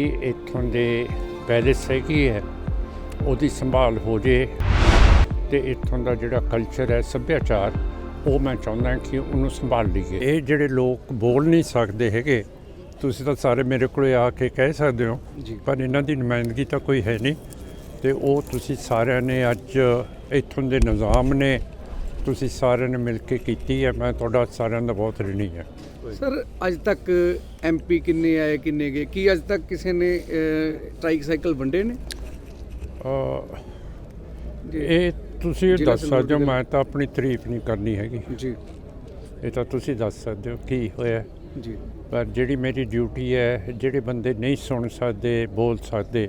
ਇਹ ਇੱਥੋਂ ਦੇ ਪੈਲੇਸ ਹੈਗੀ ਹੈ ਉਹਦੀ ਸੰਭਾਲ ਹੋ ਜੇ ਤੇ ਇੱਥੋਂ ਦਾ ਜਿਹੜਾ ਕਲਚਰ ਹੈ ਸੱਭਿਆਚਾਰ ਉਹ ਮੈਂ ਚਾਹੁੰਦਾ ਕਿ ਉਹਨੂੰ ਸੰਭਾਲ ਲਈਏ। ਇਹ ਜਿਹੜੇ ਲੋਕ ਬੋਲ ਨਹੀਂ ਸਕਦੇ ਹੈਗੇ ਤੁਸੀਂ ਤਾਂ ਸਾਰੇ ਮੇਰੇ ਕੋਲੇ ਆ ਕੇ ਕਹਿ ਸਕਦੇ ਹੋ ਪਰ ਇਹਨਾਂ ਦੀ ਨੁਮਾਇੰਦਗੀ ਤਾਂ ਕੋਈ ਹੈ ਨਹੀਂ ਤੇ ਉਹ ਤੁਸੀਂ ਸਾਰਿਆਂ ਨੇ ਅੱਜ ਇੱਥੋਂ ਦੇ ਨਿਜ਼ਾਮ ਨੇ ਤੁਸੀਂ ਸਾਰਿਆਂ ਨੇ ਮਿਲ ਕੇ ਕੀਤੀ ਹੈ ਮੈਂ ਤੁਹਾਡਾ ਸਾਰਿਆਂ ਦਾ ਬਹੁਤ ਰਿਣੀ ਹਾਂ। ਸਰ ਅੱਜ ਤੱਕ ਐਮਪੀ ਕਿੰਨੇ ਆਏ ਕਿੰਨੇ ਗਏ? ਕੀ ਅੱਜ ਤੱਕ ਕਿਸੇ ਨੇ ਟ੍ਰਾਈਸਾਈਕਲ ਵੰਡੇ ਨੇ। ਇਹ ਤੁਸੀਂ ਦੱਸ ਸਕਦੇ ਹੋ ਮੈਂ ਤਾਂ ਆਪਣੀ ਤਾਰੀਫ ਨਹੀਂ ਕਰਨੀ ਹੈਗੀ। ਜੀ। ਇਹ ਤਾਂ ਤੁਸੀਂ ਦੱਸ ਸਕਦੇ ਹੋ ਕੀ ਹੋਇਆ। ਜੀ। ਪਰ ਜਿਹੜੀ ਮੇਰੀ ਡਿਊਟੀ ਹੈ ਜਿਹੜੇ ਬੰਦੇ ਨਹੀਂ ਸੁਣ ਸਕਦੇ ਬੋਲ ਸਕਦੇ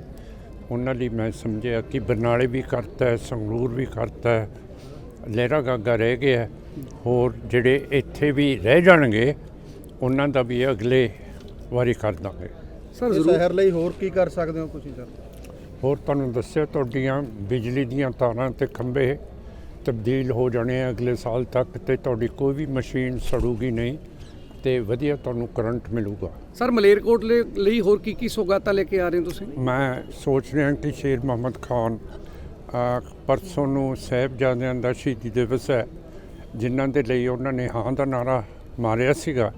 ਉਹਨਾਂ ਲਈ ਮੈਂ ਸਮਝਿਆ ਕਿ ਬਰਨਾਲੇ ਵੀ ਕਰਤਾ ਹੈ ਸੰਗਰੂਰ ਵੀ ਕਰਤਾ ਹੈ ਲਹਿਰਾ ਗਾਗਾ ਰਹਿ ਗਿਆ ਹੋਰ ਜਿਹੜੇ ਇੱਥੇ ਵੀ ਰਹਿ ਜਾਣਗੇ ਉਹਨਾਂ ਦਾ ਵੀ ਅਗਲੇ ਵਾਰੀ ਕਰ ਦਾਂਗੇ ਸਰ ਜ਼ਰੂਰ। ਸ਼ਹਿਰ ਲਈ ਹੋਰ ਕੀ ਕਰ ਸਕਦੇ ਹੋ ਤੁਸੀਂ ਸਰ? ਹੋਰ ਤੁਹਾਨੂੰ ਦੱਸਿਆ ਤੁਹਾਡੀਆਂ ਬਿਜਲੀ ਦੀਆਂ ਤਾਰਾਂ ਤੇ ਖੰਭੇ ਤਬਦੀਲ ਹੋ ਜਾਣੇ ਆ ਅਗਲੇ ਸਾਲ ਤੱਕ ਤੇ ਤੁਹਾਡੀ ਕੋਈ ਵੀ ਮਸ਼ੀਨ ਸੜੂਗੀ ਨਹੀਂ ਤੇ ਵਧੀਆ ਤੁਹਾਨੂੰ ਕਰੰਟ ਮਿਲੂਗਾ। ਸਰ ਮਲੇਰਕੋਟਲੇ ਲਈ ਹੋਰ ਕੀ ਕੀ ਸੌਗਾਤਾਂ ਲੈ ਕੇ ਆ ਰਹੇ ਹੋ ਤੁਸੀਂ? ਮੈਂ ਸੋਚ ਰਿਹਾ ਕਿ ਸ਼ੇਰ ਮੁਹੰਮਦ ਖਾਨ ਪਰਸੋਂ ਨੂੰ ਸਾਹਿਬਜ਼ਾਦਿਆਂ ਦਾ ਸ਼ਹੀਦੀ ਦਿਵਸ ਹੈ। ਜਿਨ੍ਹਾਂ ਦੇ ਲਈ ਉਹਨਾਂ ਨੇ ਹਾਂ ਦਾ ਨਾਰਾ ਮਾਰਿਆ ਸੀਗਾ,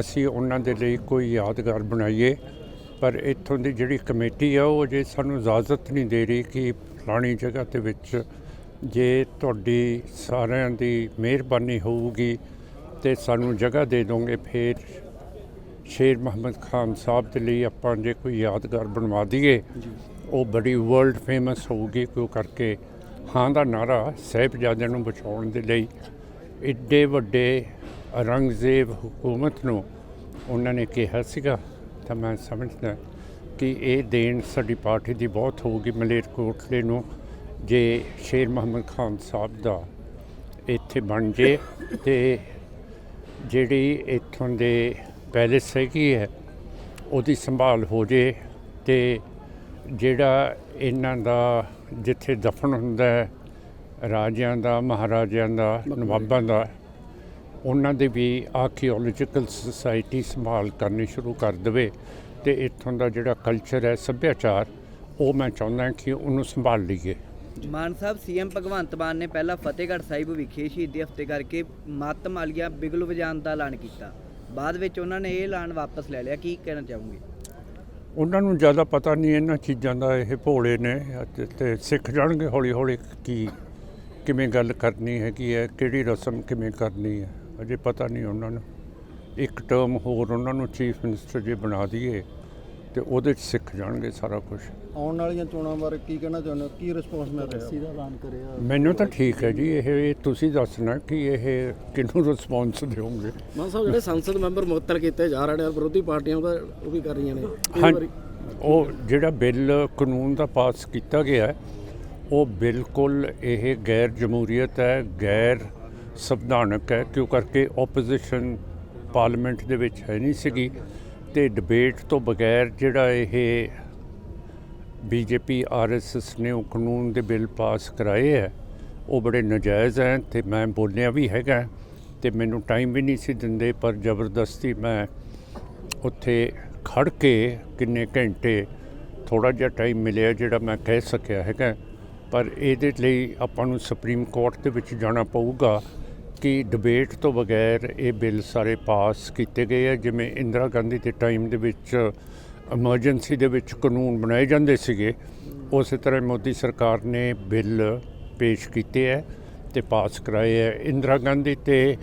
ਅਸੀਂ ਉਹਨਾਂ ਦੇ ਲਈ ਕੋਈ ਯਾਦਗਾਰ ਬਣਾਈਏ। ਪਰ ਇੱਥੋਂ ਦੀ ਜਿਹੜੀ ਕਮੇਟੀ ਆ, ਉਹ ਜੇ ਸਾਨੂੰ ਇਜਾਜ਼ਤ ਨਹੀਂ ਦੇ ਰਹੀ ਕਿ ਫਲਾਣੀ ਜਗ੍ਹਾ ਦੇ ਵਿੱਚ ਜੇ ਤੁਹਾਡੀ ਸਾਰਿਆਂ ਦੀ ਮਿਹਰਬਾਨੀ ਹੋਊਗੀ ਤੇ ਸਾਨੂੰ ਜਗ੍ਹਾ ਦੇ ਦੋਗੇ, ਫਿਰ ਸ਼ੇਰ ਮੁਹੰਮਦ ਖਾਨ ਸਾਹਿਬ ਦੇ ਲਈ ਆਪਾਂ ਜੇ ਕੋਈ ਯਾਦਗਾਰ ਬਣਵਾ ਦਈਏ। ਉਹ ਬੜੀ ਵਰਲਡ ਫੇਮਸ ਹੋਊਗੀ ਕਿਉਂ ਕਰਕੇ ਹਾਂ ਦਾ ਨਾਰਾ ਸਾਹਿਬਜ਼ਾਦਿਆਂ ਨੂੰ ਬਚਾਉਣ ਦੇ ਲਈ ਇੱਡੇ ਵੱਡੇ ਔਰੰਗਜ਼ੇਬ ਹਕੂਮਤ ਨੂੰ ਉਹਨਾਂ ਨੇ ਕਿਹਾ ਸੀਗਾ, ਤਾਂ ਮੈਂ ਸਮਝਦਾ ਕਿ ਇਹ ਦੇਣ ਸਾਡੀ ਪਾਰਟੀ ਦੀ ਬਹੁਤ ਹੋਊਗੀ ਮਲੇਰਕੋਟਲੇ ਨੂੰ, ਜੇ ਸ਼ੇਰ ਮੁਹੰਮਦ ਖਾਨ ਸਾਹਿਬ ਦਾ ਇੱਥੇ ਬਣ ਜੇ ਤੇ ਜਿਹੜੀ ਇੱਥੋਂ ਦੇ ਪੈਲੇਸ ਹੈਗੀ ਹੈ, ਉਹਦੀ ਸੰਭਾਲ ਹੋ ਜੇ ਤੇ ਜਿਹੜਾ ਇਹਨਾਂ ਦਾ ਜਿੱਥੇ ਦਫਨ ਹੁੰਦਾ ਹੈ ਰਾਜਿਆਂ ਦਾ ਮਹਾਰਾਜਿਆਂ ਦਾ ਨਵਾਬਾਂ ਦਾ ਉਹਨਾਂ ਦੇ ਵੀ ਆਰਕੀਓਲੋਜੀਕਲ ਸੁਸਾਇਟੀ ਸੰਭਾਲ ਕਰਨੀ ਸ਼ੁਰੂ ਕਰ ਦੇਵੇ ਤੇ ਇੱਥੋਂ ਦਾ ਜਿਹੜਾ ਕਲਚਰ ਹੈ ਸੱਭਿਆਚਾਰ ਉਹ ਮੈਂ ਚਾਹੁੰਦਾ ਕਿ ਉਹਨੂੰ ਸੰਭਾਲ ਲਈਏ। ਮਾਨ ਸਾਹਿਬ ਸੀਐਮ ਭਗਵੰਤ ਮਾਨ ਨੇ ਪਹਿਲਾਂ ਫਤਿਹਗੜ੍ਹ ਸਾਹਿਬ ਵਿਖੇ ਸ਼ਹੀਦੀ ਹਫ਼ਤੇ ਕਰਕੇ ਮਾਤਮ ਵਾਲੀਆਂ ਬਿਗਲ ਵਜਾਉਣ ਦਾ ਐਲਾਨ ਕੀਤਾ। ਬਾਅਦ ਵਿੱਚ ਉਹਨਾਂ ਨੇ ਇਹ ਐਲਾਨ ਵਾਪਸ ਲੈ ਲਿਆ ਕੀ ਕਹਿਣਾ ਚਾਹੋਗੇ? ਉਹਨਾਂ ਨੂੰ ਜ਼ਿਆਦਾ ਪਤਾ ਨਹੀਂ ਇਹਨਾਂ ਚੀਜ਼ਾਂ ਦਾ ਇਹ ਭੋਲੇ ਨੇ। ਅਤੇ- ਤੇ ਸਿੱਖ ਜਾਣਗੇ ਹੌਲੀ ਹੌਲੀ ਕੀ, ਕਿਵੇਂ ਗੱਲ ਕਰਨੀ ਹੈਗੀ ਹੈ, ਕਿਹੜੀ ਰਸਮ ਕਿਵੇਂ ਕਰਨੀ ਹੈ। ਅਜੇ ਪਤਾ ਨਹੀਂ ਉਹਨਾਂ ਨੂੰ। ਇੱਕ ਟਰਮ ਹੋਰ ਉਹਨਾਂ ਨੂੰ ਚੀਫ ਮਿਨਿਸਟਰ ਜੇ ਬਣਾ ਦਈਏ। ਤੇ ਉਹਦੇ 'ਚ ਸਿੱਖ ਜਾਣਗੇ ਸਾਰਾ ਕੁਝ ਆਉਣ ਵਾਲੀਆਂ ਚੋਣਾਂ ਬਾਰੇ ਕੀ ਕਹਿਣਾ ਚਾਹੁੰਦੇ ਹੋ? ਕੀ ਰਿਸਪੌਂਸ ਮਿਲ ਰਿਹਾ? ਮੈਨੂੰ ਤਾਂ ਠੀਕ ਹੈ ਜੀ ਇਹ ਇਹ ਤੁਸੀਂ ਦੱਸਣਾ ਕਿ ਇਹ ਕਿਹਨੂੰ ਰਿਸਪੌਂਸ ਦਿਓਗੇ? ਮਾਨ ਸਾਹਿਬ ਜਿਹੜੇ ਸੰਸਦ ਮੈਂਬਰ ਮੁਅੱਤਲ ਕੀਤੇ ਜਾ ਰਹੇ ਨੇ ਵਿਰੋਧੀ ਪਾਰਟੀਆਂ ਦਾ ਉਹ ਵੀ ਕਰ ਰਹੀਆਂ ਨੇ। ਉਹ ਜਿਹੜਾ ਬਿੱਲ ਕਾਨੂੰਨ ਦਾ ਪਾਸ ਕੀਤਾ ਗਿਆ ਹੈ ਉਹ ਬਿਲਕੁਲ ਇਹ ਗੈਰ ਜਮਹੂਰੀਅਤ ਹੈ ਗੈਰ ਸੰਵਿਧਾਨਕ ਹੈ ਕਿਉਂ ਕਰਕੇ ਆਪੋਜੀਸ਼ਨ ਪਾਰਲੀਮੈਂਟ ਦੇ ਵਿੱਚ ਹੈ ਨਹੀਂ ਸੀਗੀ। ਤੇ ਡਿਬੇਟ ਤੋਂ ਬਗੈਰ ਜਿਹੜਾ ਇਹ ਬੀਜੇਪੀ ਆਰਐਸਐਸ ਨੇ ਉਹ ਕਾਨੂੰਨ ਦੇ ਬਿੱਲ ਪਾਸ ਕਰਾਏ ਹੈ, ਉਹ ਬੜੇ ਨਜਾਇਜ਼ ਹੈ ਤੇ ਮੈਂ ਬੋਲਿਆ ਵੀ ਹੈਗਾ ਤੇ ਮੈਨੂੰ ਟਾਈਮ ਵੀ ਨਹੀਂ ਸੀ ਦਿੰਦੇ, ਪਰ ਜ਼ਬਰਦਸਤੀ ਮੈਂ ਉੱਥੇ ਖੜ ਕੇ ਕਿੰਨੇ ਘੰਟੇ ਥੋੜਾ ਜਿਹਾ ਟਾਈਮ ਮਿਲਿਆ ਜਿਹੜਾ ਮੈਂ ਕਹਿ ਸਕਿਆ ਹੈਗਾ ਪਰ ਇਹਦੇ ਲਈ ਆਪਾਂ ਨੂੰ ਸੁਪਰੀਮ ਕੋਰਟ ਦੇ ਵਿੱਚ ਜਾਣਾ ਪਊਗਾ। ਕਿ ਡਿਬੇਟ ਤੋਂ ਬਗੈਰ ਇਹ ਬਿੱਲ ਸਾਰੇ ਪਾਸ ਕੀਤੇ ਗਏ ਆ, ਜਿਵੇਂ ਇੰਦਰਾ ਗਾਂਧੀ ਦੇ ਟਾਈਮ ਦੇ ਵਿੱਚ ਐਮਰਜੈਂਸੀ ਦੇ ਵਿੱਚ ਕਾਨੂੰਨ ਬਣਾਏ ਜਾਂਦੇ ਸੀਗੇ, ਉਸੇ ਤਰ੍ਹਾਂ ਮੋਦੀ ਸਰਕਾਰ ਨੇ ਬਿੱਲ ਪੇਸ਼ ਕੀਤੇ ਹੈ ਤੇ ਪਾਸ ਕਰਾਏ ਹੈ ਇੰਦਰਾ ਗਾਂਧੀ ਤੇ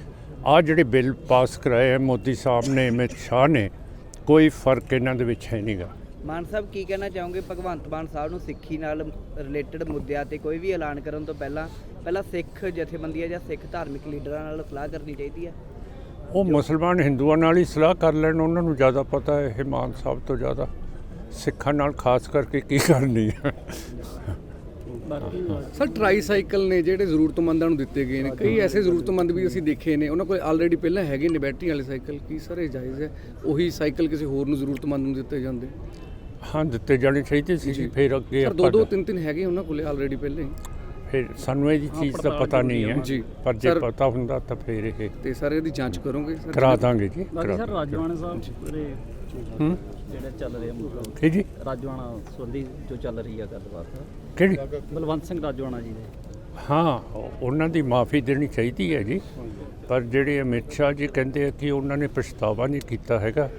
ਆ ਜਿਹੜੇ ਬਿੱਲ ਪਾਸ ਕਰਾਏ ਹੈ ਮੋਦੀ ਸਾਹਿਬ ਨੇ, ਅਮਿਤ ਸ਼ਾਹ ਨੇ, ਕੋਈ ਫ਼ਰਕ ਇਹਨਾਂ ਦੇ ਵਿੱਚ ਹੈ ਨਹੀਂਗਾ ਮਾਨ ਸਾਹਿਬ ਕੀ ਕਹਿਣਾ ਚਾਹੋਗੇ? ਭਗਵੰਤ ਮਾਨ ਸਾਹਿਬ ਨੂੰ ਸਿੱਖੀ ਨਾਲ ਰਿਲੇਟਡ ਮੁੱਦਿਆਂ ਤੇ ਕੋਈ ਵੀ ਐਲਾਨ ਕਰਨ ਤੋਂ ਪਹਿਲਾਂ ਪਹਿਲਾਂ ਸਿੱਖ ਜਥੇਬੰਦੀਆਂ ਜਾਂ ਸਿੱਖ ਧਾਰਮਿਕ ਲੀਡਰਾਂ ਨਾਲ ਸਲਾਹ ਕਰਨੀ ਚਾਹੀਦੀ ਹੈ? ਉਹ ਮੁਸਲਮਾਨ ਹਿੰਦੂਆਂ ਨਾਲ ਹੀ ਸਲਾਹ ਕਰ ਲੈਣ ਉਹਨਾਂ ਨੂੰ ਜ਼ਿਆਦਾ ਪਤਾ ਹੈ ਇਹ ਮਾਨ ਸਾਹਿਬ ਤੋਂ ਜ਼ਿਆਦਾ। ਸਿੱਖਾਂ ਨਾਲ ਖਾਸ ਕਰਕੇ ਕੀ ਕਰਨੀ ਹੈ? ਸਰ ਟ੍ਰਾਈਸਾਈਕਲ ਨੇ ਜਿਹੜੇ ਜ਼ਰੂਰਤਮੰਦਾਂ ਨੂੰ ਦਿੱਤੇ ਗਏ ਨੇ ਕਈ ਐਸੇ ਜ਼ਰੂਰਤਮੰਦ ਵੀ ਅਸੀਂ ਦੇਖੇ ਨੇ ਉਹਨਾਂ ਕੋਲ ਆਲਰੇਡੀ ਪਹਿਲਾਂ ਹੈਗੇ ਨੇ ਬੈਟਰੀ ਵਾਲੇ ਸਾਈਕਲ ਕੀ ਸਰ ਇਹ ਜਾਇਜ਼ ਹੈ? ਉਹੀ ਸਾਈਕਲ ਕਿਸੇ ਹੋਰ ਨੂੰ ਜ਼ਰੂਰਤਮੰਦ ਨੂੰ ਦਿੱਤੇ ਜਾਂਦੇ? ਹਾਂ ਦਿੱਤੇ ਜਾਣੇ ਚਾਹੀਦੇ ਸੀ ਫਿਰ ਅੱਗੇ ਸਰ ਦੋ ਦੋ ਤਿੰਨ ਤਿੰਨ ਹੈਗੇ ਉਹਨਾਂ ਕੋਲੇ ਆਲਰੇਡੀ ਪਹਿਲਾਂ ਹੀ। ਫਿਰ ਸਾਨੂੰ ਇਹ ਚੀਜ਼ ਦਾ ਪਤਾ ਨਹੀਂ ਹੈ। ਜੀ। ਪਰ ਜੇ ਪਤਾ ਹੁੰਦਾ ਤਾਂ ਫਿਰ ਇਹ ਤੇ ਸਰ ਇਹਦੀ ਜਾਂਚ ਕਰੋਗੇ ਸਰ? ਕਰਾ ਦਾਂਗੇ ਜੀ ਬਾਕੀ ਸਰ। ਰਾਜਵਾਨੇ ਸਾਹਿਬ ਜਿਹੜੇ ਹੂੰ? ਜਿਹੜੇ ਚੱਲ ਰਹੇ ਆ ਮਤਲਬ ਕੀ ਜੀ? ਰਾਜਵਾਨਾ ਸੰਬੰਧੀ ਜੋ ਚੱਲ ਰਹੀ ਆ ਗੱਲਬਾਤ। ਕਿਹੜੀ? ਬਲਵੰਤ ਸਿੰਘ ਰਾਜਵਾਨਾ ਜੀ ਦੇ। ਹਾਂ ਉਹਨਾਂ ਦੀ ਮਾਫੀ ਦੇਣੀ ਚਾਹੀਦੀ ਹੈ ਜੀ। ਪਰ ਜਿਹੜੇ ਅਮਿਤ ਸ਼ਾਹ ਜੀ ਕਹਿੰਦੇ ਆ ਕਿ ਉਹਨਾਂ ਨੇ ਪਛਤਾਵਾ ਨਹੀਂ ਕੀਤਾ ਹੈਗਾ।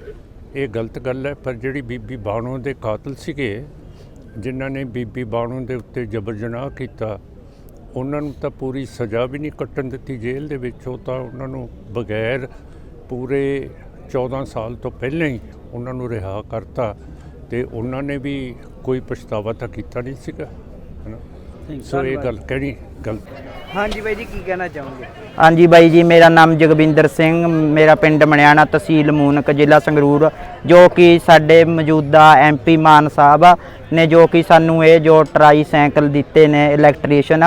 ਇਹ ਗਲਤ ਗੱਲ ਹੈ, ਪਰ ਜਿਹੜੀ ਬੀਬੀ ਬਾਣੋ ਦੇ ਕਾਤਲ ਸੀਗੇ, ਜਿਨ੍ਹਾਂ ਨੇ ਬੀਬੀ ਬਾਣੋ ਦੇ ਉੱਤੇ ਜਬਰ ਜਨਾਹ ਕੀਤਾ, ਉਹਨਾਂ ਨੂੰ ਤਾਂ ਪੂਰੀ ਸਜ਼ਾ ਵੀ ਨਹੀਂ ਕੱਟਣ ਦਿੱਤੀ ਜੇਲ੍ਹ ਦੇ ਵਿੱਚ, ਉਹ ਤਾਂ ਉਹਨਾਂ ਨੂੰ ਬਗੈਰ ਪੂਰੇ 14 ਸਾਲ ਤੋਂ ਪਹਿਲਾਂ ਹੀ ਉਹਨਾਂ ਨੂੰ ਰਿਹਾ ਕਰਤਾ, ਤੇ ਉਹਨਾਂ ਨੇ ਵੀ ਕੋਈ ਪਛਤਾਵਾ ਤਾਂ ਕੀਤਾ ਨਹੀਂ ਸੀਗਾ। ਸੋ ਇਹ ਗੱਲ ਕਿਹੜੀ ਗਲਤ ਹਾਂਜੀ ਬਾਈ ਜੀ ਕੀ ਕਹਿਣਾ ਚਾਹੋਗੇ? ਹਾਂਜੀ ਬਾਈ ਜੀ ਮੇਰਾ ਨਾਮ ਜਗਵਿੰਦਰ ਸਿੰਘ ਮੇਰਾ ਪਿੰਡ ਮਣਿਆਣਾ ਤਹਿਸੀਲ ਮੂਨਕ ਜ਼ਿਲ੍ਹਾ ਸੰਗਰੂਰ ਜੋ ਕਿ ਸਾਡੇ ਮੌਜੂਦਾ ਐਮਪੀ ਮਾਨ ਸਾਹਿਬ ਨੇ ਜੋ ਕਿ ਸਾਨੂੰ ਇਹ ਜੋ ਟਰਾਈ ਸਾਈਕਲ ਦਿੱਤੇ ਨੇ ਇਲੈਕਟ੍ਰੀਸ਼ੀਅਨ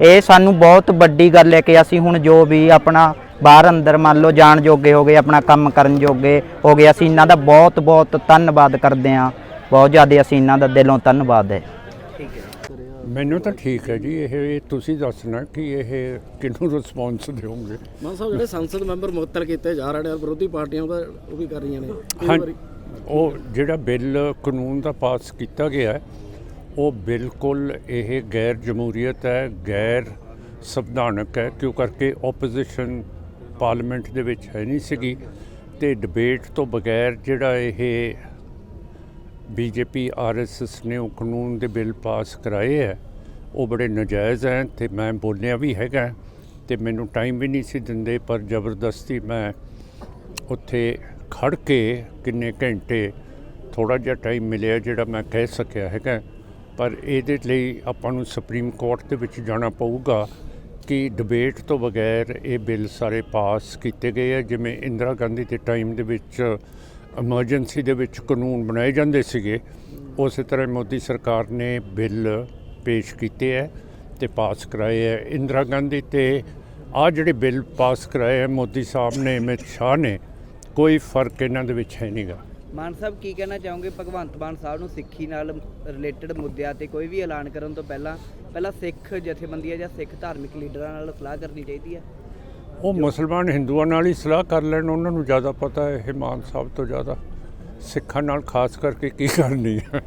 ਇਹ ਸਾਨੂੰ ਬਹੁਤ ਵੱਡੀ ਗੱਲ ਹੈ ਕਿ ਅਸੀਂ ਹੁਣ ਜੋ ਵੀ ਆਪਣਾ ਬਾਹਰ ਅੰਦਰ ਮੰਨ ਲਓ ਜਾਣ ਜੋਗੇ ਹੋ ਗਏ ਆਪਣਾ ਕੰਮ ਕਰਨ ਜੋਗੇ ਹੋ ਗਏ ਅਸੀਂ ਇਹਨਾਂ ਦਾ ਬਹੁਤ ਬਹੁਤ ਧੰਨਵਾਦ ਕਰਦੇ ਹਾਂ। ਬਹੁਤ ਜ਼ਿਆਦਾ ਅਸੀਂ ਇਹਨਾਂ ਦਾ ਦਿਲੋਂ ਧੰਨਵਾਦ ਹੈ। ਠੀਕ ਹੈ। ਮੈਨੂੰ ਤਾਂ ਠੀਕ ਹੈ ਜੀ ਇਹ ਤੁਸੀਂ ਦੱਸਣਾ ਕਿ ਇਹ ਕਿਹਨੂੰ ਰਿਸਪੌਂਸ ਦਿਓਗੇ? ਮਾਨ ਸਾਹਿਬ ਜਿਹੜੇ ਸੰਸਦ ਮੈਂਬਰ ਮੁਅੱਤਲ ਕੀਤੇ ਜਾ ਰਹੇ ਨੇ ਵਿਰੋਧੀ ਪਾਰਟੀਆਂ ਉਹਦਾ ਉਹ ਵੀ ਕਰ ਰਹੀਆਂ ਨੇ। ਹਾਂ ਉਹ ਜਿਹੜਾ ਬਿੱਲ ਕਾਨੂੰਨ ਦਾ ਪਾਸ ਕੀਤਾ ਗਿਆ ਹੈ, ਉਹ ਬਿਲਕੁਲ ਇਹ ਗੈਰ ਜਮਹੂਰੀਅਤ ਹੈ ਗੈਰ ਸੰਵਿਧਾਨਕ ਹੈ ਕਿਉਂ ਕਰਕੇ ਆਪੋਜੀਸ਼ਨ ਪਾਰਲੀਮੈਂਟ ਦੇ ਵਿੱਚ ਹੈ ਨਹੀਂ ਸੀਗੀ ਤੇ ਡਿਬੇਟ ਤੋਂ ਬਗੈਰ ਜਿਹੜਾ ਇਹ ਬੀਜੇਪੀ ਆਰਐਸਐਸ ਨੇ ਉਹ ਕਾਨੂੰਨ ਦੇ ਬਿੱਲ ਪਾਸ ਕਰਾਏ ਹੈ। ਉਹ ਬੜੇ ਨਜਾਇਜ਼ ਹੈ ਤੇ ਮੈਂ ਬੋਲਿਆ ਵੀ ਹੈਗਾ ਤੇ ਮੈਨੂੰ ਟਾਈਮ ਵੀ ਨਹੀਂ ਸੀ ਦਿੰਦੇ, ਪਰ ਜ਼ਬਰਦਸਤੀ ਮੈਂ ਉੱਥੇ ਖੜ ਕੇ ਕਿੰਨੇ ਘੰਟੇ ਥੋੜਾ ਜਿਹਾ ਟਾਈਮ ਮਿਲਿਆ ਜਿਹੜਾ ਮੈਂ ਕਹਿ ਸਕਿਆ ਹੈਗਾ ਪਰ ਇਹਦੇ ਲਈ ਆਪਾਂ ਨੂੰ ਸੁਪਰੀਮ ਕੋਰਟ ਦੇ ਵਿੱਚ ਜਾਣਾ ਪਊਗਾ ਕਿ ਡਿਬੇਟ ਤੋਂ ਬਗੈਰ ਇਹ ਬਿੱਲ ਸਾਰੇ ਪਾਸ ਕੀਤੇ ਗਏ ਆ ਜਿਵੇਂ ਇੰਦਰਾ ਗਾਂਧੀ ਦੇ ਟਾਈਮ ਦੇ ਵਿੱਚ ਐਮਰਜੈਂਸੀ ਦੇ ਵਿੱਚ ਕਾਨੂੰਨ ਬਣਾਏ ਜਾਂਦੇ ਸੀਗੇ। ਉਸੇ ਤਰ੍ਹਾਂ ਮੋਦੀ ਸਰਕਾਰ ਨੇ ਬਿੱਲ ਪੇਸ਼ ਕੀਤੇ ਹੈ ਤੇ ਪਾਸ ਕਰਾਏ ਹੈ। ਇੰਦਰਾ ਗਾਂਧੀ ਤੇ ਆ ਜਿਹੜੇ ਬਿੱਲ ਪਾਸ ਕਰਾਏ ਹੈ, ਮੋਦੀ ਸਾਹਿਬ ਨੇ, ਅਮਿਤ ਸ਼ਾਹ ਨੇ, ਕੋਈ ਫ਼ਰਕ ਇਹਨਾਂ ਦੇ ਵਿੱਚ ਹੈ ਨਹੀਂਗਾ ਮਾਨ ਸਾਹਿਬ, ਕੀ ਕਹਿਣਾ ਚਾਹੋਗੇ? ਭਗਵੰਤ ਮਾਨ ਸਾਹਿਬ ਨੂੰ ਸਿੱਖੀ ਨਾਲ ਰਿਲੇਟਡ ਮੁੱਦਿਆਂ ਤੇ ਕੋਈ ਵੀ ਐਲਾਨ ਕਰਨ ਤੋਂ ਪਹਿਲਾਂ ਪਹਿਲਾਂ ਸਿੱਖ ਜਥੇਬੰਦੀਆਂ ਜਾਂ ਸਿੱਖ ਧਾਰਮਿਕ ਲੀਡਰਾਂ ਨਾਲ ਸਲਾਹ ਕਰਨੀ ਚਾਹੀਦੀ ਹੈ? ਉਹ ਮੁਸਲਮਾਨ ਹਿੰਦੂਆਂ ਨਾਲ ਹੀ ਸਲਾਹ ਕਰ ਲੈਣ ਉਹਨਾਂ ਨੂੰ ਜ਼ਿਆਦਾ ਪਤਾ ਹੈ ਇਹ ਮਾਨ ਸਾਹਿਬ ਤੋਂ ਜ਼ਿਆਦਾ ਸਿੱਖਾਂ ਨਾਲ ਖਾਸ ਕਰਕੇ ਕੀ ਕਰਨੀ ਹੈ।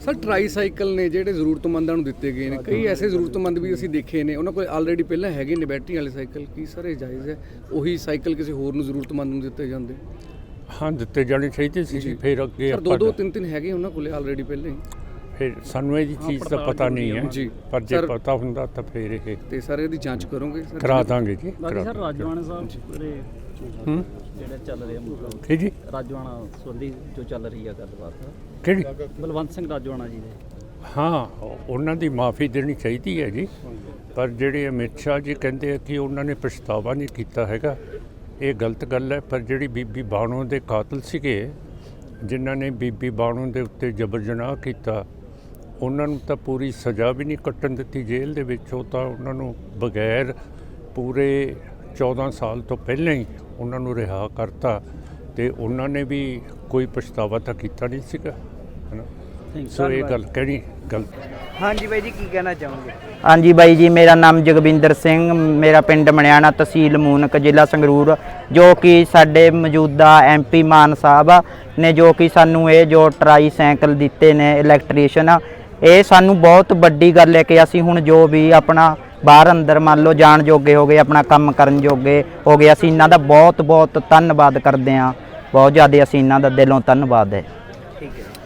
ਸਰ ਟਰਾਈ ਸਾਈਕਲ ਨੇ ਜਿਹੜੇ ਜ਼ਰੂਰਤਮੰਦਾਂ ਨੂੰ ਦਿੱਤੇ ਗਏ ਨੇ ਕਈ ਐਸੇ ਜ਼ਰੂਰਤਮੰਦ ਵੀ ਅਸੀਂ ਦੇਖੇ ਨੇ ਉਹਨਾਂ ਕੋਲ ਆਲਰੇਡੀ ਪਹਿਲਾਂ ਹੈਗੇ ਨੇ ਬੈਟਰੀ ਵਾਲੇ ਸਾਈਕਲ ਕੀ ਸਰ ਇਹ ਜਾਇਜ਼ ਹੈ? ਉਹੀ ਸਾਈਕਲ ਕਿਸੇ ਹੋਰ ਨੂੰ ਜ਼ਰੂਰਤਮੰਦ ਨੂੰ ਦਿੱਤੇ ਜਾਂਦੇ? ਹਾਂ ਦਿੱਤੇ ਜਾਣੇ ਚਾਹੀਦੇ ਸੀ ਫਿਰ ਅੱਗੇ ਦੋ ਦੋ ਤਿੰਨ ਤਿੰਨ ਹੈਗੇ ਉਹਨਾਂ ਕੋਲੇ ਆਲਰੇਡੀ ਪਹਿਲਾਂ ਹੀ। ਫਿਰ ਸਾਨੂੰ ਇਹਦੀ ਚੀਜ਼ ਦਾ ਪਤਾ ਨਹੀਂ ਹੈ। ਜੀ। ਪਰ ਜੇ ਸਰ- ਪਤਾ ਹੁੰਦਾ ਤਾਂ ਫਿਰ ਇਹ ਤੇ ਸਰ ਇਹਦੀ ਜਾਂਚ ਕਰੋਗੇ? ਸਰ ਕਰਾ ਦਾਂਗੇ ਜੀ ਬਾਕੀ ਕਰਾ ਸਰ ਦਾਂਗੇ। ਰਾਜਵਾਨਾ ਸਾਹਿਬ ਜਿਹੜੇ ਹੂੰ? ਜਿਹੜੇ ਚੱਲ ਰਹੇ ਆ ਮਤਲਬ ਕੀ ਜੀ? ਰਾਜਵਾਨਾ ਸੰਬੰਧੀ ਜੋ ਚੱਲ ਰਹੀ ਆ ਗੱਲਬਾਤ। ਕਿਹੜੀ? ਬਲਵੰਤ ਸਿੰਘ ਰਾਜਵਾਨਾ ਜੀ ਦੇ। ਹਾਂ ਉਹਨਾਂ ਦੀ ਮਾਫੀ ਦੇਣੀ ਚਾਹੀਦੀ ਹੈ ਜੀ। ਪਰ ਜਿਹੜੇ ਅਮਿਤ ਸ਼ਾਹ ਜੀ ਕਹਿੰਦੇ ਆ ਕਿ ਉਹਨਾਂ ਨੇ ਪਛਤਾਵਾ ਨਹੀਂ ਕੀਤਾ ਹੈਗਾ ਇਹ ਗਲਤ ਗੱਲ ਹੈ। ਪਰ ਜਿਹੜੀ ਬੀਬੀ ਬਾਣੋ ਦੇ ਕਾਤਲ ਸੀਗੇ ਜਿਨ੍ਹਾਂ ਨੇ ਬੀਬੀ ਬਾਣੋ ਦੇ ਉੱਤੇ ਜਬਰ ਜਨਾਹ ਕੀਤਾ ਉਹਨਾਂ ਨੂੰ ਤਾਂ ਪੂਰੀ ਸਜ਼ਾ ਵੀ ਨਹੀਂ ਕੱਟਣ ਦਿੱਤੀ ਜੇਲ੍ਹ ਦੇ ਵਿੱਚ ਉਹ ਤਾਂ ਉਹਨਾਂ ਨੂੰ ਬਗੈਰ ਪੂਰੇ 14 ਸਾਲ ਤੋਂ ਪਹਿਲਾਂ ਹੀ ਉਹਨਾਂ ਨੂੰ ਰਿਹਾ ਕਰਤਾ ਤੇ ਉਹਨਾਂ ਨੇ ਵੀ ਕੋਈ ਪਛਤਾਵਾ ਤਾਂ ਕੀਤਾ ਨਹੀਂ ਸੀਗਾ ਸੋ ਇਹ ਗੱਲ ਕਿਹੜੀ ਗਲਤ ਹਾਂਜੀ ਬਾਈ ਜੀ ਕੀ ਕਹਿਣਾ ਚਾਹੋਗੇ? ਹਾਂਜੀ ਬਾਈ ਜੀ ਮੇਰਾ ਨਾਮ ਜਗਵਿੰਦਰ ਸਿੰਘ ਮੇਰਾ ਪਿੰਡ ਮਣਿਆਣਾ ਤਹਿਸੀਲ ਮੂਨਕ ਜ਼ਿਲ੍ਹਾ ਸੰਗਰੂਰ ਜੋ ਕਿ ਸਾਡੇ ਮੌਜੂਦਾ ਐਮਪੀ ਮਾਨ ਸਾਹਿਬ ਆ, ਨੇ ਜੋ ਕਿ ਸਾਨੂੰ ਇਹ ਜੋ ਟਰਾਈ ਸਾਈਕਲ ਦਿੱਤੇ ਨੇ ਇਲੈਕਟ੍ਰੀਸ਼ੀਅਨ ਇਹ ਸਾਨੂੰ ਬਹੁਤ ਵੱਡੀ ਗੱਲ ਹੈ ਕਿ ਅਸੀਂ ਹੁਣ ਜੋ ਵੀ ਆਪਣਾ ਬਾਹਰ ਅੰਦਰ ਮੰਨ ਲਓ ਜਾਣ ਜੋਗੇ ਹੋ ਗਏ, ਆਪਣਾ ਕੰਮ ਕਰਨ ਜੋਗੇ ਹੋ ਗਏ, ਅਸੀਂ ਇਹਨਾਂ ਦਾ ਬਹੁਤ ਬਹੁਤ ਧੰਨਵਾਦ ਕਰਦੇ ਹਾਂ। ਬਹੁਤ ਜ਼ਿਆਦਾ ਅਸੀਂ ਇਹਨਾਂ ਦਾ ਦਿਲੋਂ ਧੰਨਵਾਦ ਹੈ।